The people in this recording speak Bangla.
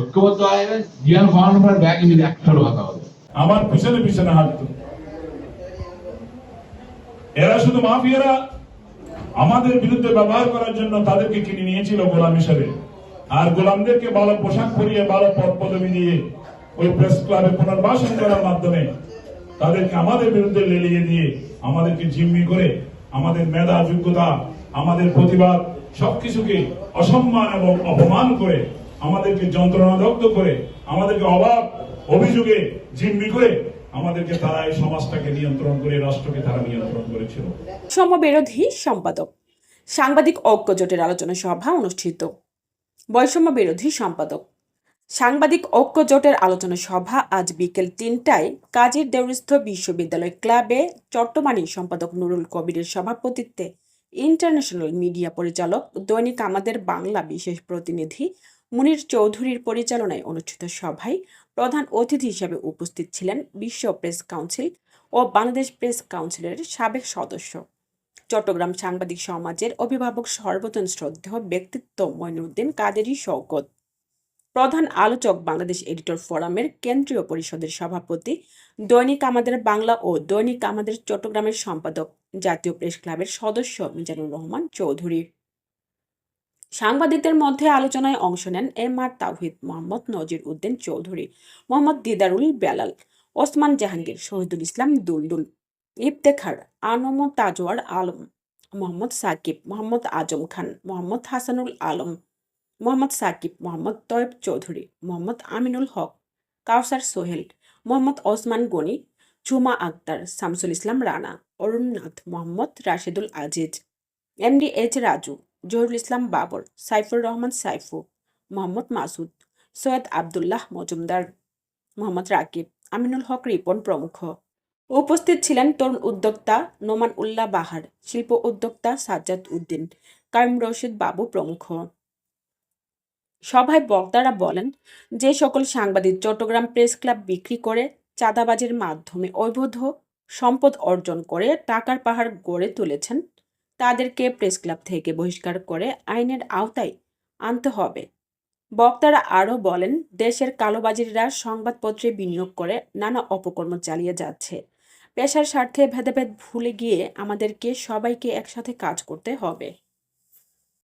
ঐক্যবদ্ধ হয়ে জিয়ান ফাউন্ডার ব্যাগ মিলে কথা হবে আমার পিছনে পিছনে হাঁটতো। এরা শুধু মাফিয়ারা আমাদের বিরুদ্ধে ব্যবহার করার জন্য তাদেরকে কিনে নিয়েছিল গোলাম হিসেবে। আর গোলামদেরকে ভালো পোশাক পরিয়ে ভালো পদ পদবি দিয়ে ওই প্রেস ক্লাবে পুনর্বাসন করার মাধ্যমে তাদেরকে আমাদের বিরুদ্ধে লেলিয়ে দিয়ে আমাদেরকে জিম্মি করে, আমাদের মেধা, যোগ্যতা, আমাদের প্রতিবাদ সবকিছুকে অসম্মান এবং অপমান করে আমাদেরকে যন্ত্রণাদগ্ধ করে, আমাদেরকে অভাব অভিযোগে জিম্মি করে, আমাদেরকে তারা এই সমাজটাকে নিয়ন্ত্রণ করে, রাষ্ট্রকে তারা নিয়ন্ত্রণ করেছিল। সমবিরোধী সম্পাদক। সাংবাদিক ঐক্য জোটের আলোচনা সভা অনুষ্ঠিত। বৈষম্য বিরোধী সম্পাদক। সাংবাদিক ঐক্য জোটের আলোচনা সভা আজ বিকেল তিনটায় কাজীর দেউরিস্থ বিশ্ববিদ্যালয় ক্লাবে চট্টমানি সম্পাদক নুরুল কবিরের সভাপতিত্বে ইন্টারন্যাশনাল মিডিয়া পরিচালক দৈনিক আমাদের বাংলা বিশেষ প্রতিনিধি মুনির চৌধুরীর পরিচালনায় অনুষ্ঠিত সভায় প্রধান অতিথি হিসেবে উপস্থিত ছিলেন বিশ্ব প্রেস কাউন্সিল ও বাংলাদেশ প্রেস কাউন্সিলের সাবেক সদস্য। চট্টগ্রাম সাংবাদিক সমাজের অভিভাবক সর্বজন শ্রদ্ধেয় ব্যক্তিত্ব মইনুদ্দিন কাদেরি শওকত। প্রধান আলোচক বাংলাদেশ এডিটর ফোরামের কেন্দ্রীয় পরিষদের সভাপতি দৈনিক আমাদের বাংলা ও দৈনিক আমাদের চট্টগ্রামের সম্পাদক জাতীয় প্রেস ক্লাবের সদস্য মিজানুর রহমান চৌধুরী। সাংবাদিকদের মধ্যে আলোচনায় অংশ নেন এম আর তাওহিদ মোহাম্মদ নজির উদ্দিন চৌধুরী, মোহাম্মদ দিদারুল বেলাল, ওসমান জাহাঙ্গীর, শহীদুল ইসলাম দুলদুল, ইফতেখার, আনম তাজওয়ার আলম, মোহাম্মদ সাকিব, মোহাম্মদ আজম খান, মোহাম্মদ হাসানুল আলম, মোহাম্মদ সাকিব, মোহাম্মদ তয়েব চৌধুরী, মোহাম্মদ আমিনুল হক, কাউসার সোহেল, মোহাম্মদ ওসমান গনি ঝুমা আক্তার, শামসুল ইসলাম রানা, অরুণনাথ, মোহাম্মদ রাশেদুল আজিজ এমডি এইচ রাজু জহিরুল ইসলাম বাবর, সাইফুর রহমান সাইফু, মোহাম্মদ মাসুদ, সৈয়দ আবদুল্লাহ মজুমদার, মোহাম্মদ রাকিব, আমিনুল হক রিপন প্রমুখ। উপস্থিত ছিলেন তরুণ উদ্যোক্তা নোমান উল্লাহ বাহার, শিল্প উদ্যোক্তা সাজ্জাদ উদ্দিন কাইম রশিদ বাবু প্রমুখ। সভায় বক্তারা বলেন, যে সকল সাংবাদিক চট্টগ্রাম প্রেস ক্লাব বিক্রি করে চাঁদাবাজির মাধ্যমে অবৈধ সম্পদ অর্জন করে টাকার পাহাড় গড়ে তুলেছেন তাদেরকে প্রেস ক্লাব থেকে বহিষ্কার করে আইনের আওতায় আনতে হবে। বক্তারা আরও বলেন, দেশের কালোবাজিরা সংবাদপত্রে বিনিয়োগ করে নানা অপকর্ম চালিয়ে যাচ্ছে। পেশার স্বার্থে ভেদাভেদ ভুলে গিয়ে আমাদেরকে সবাইকে একসাথে কাজ করতে হবে।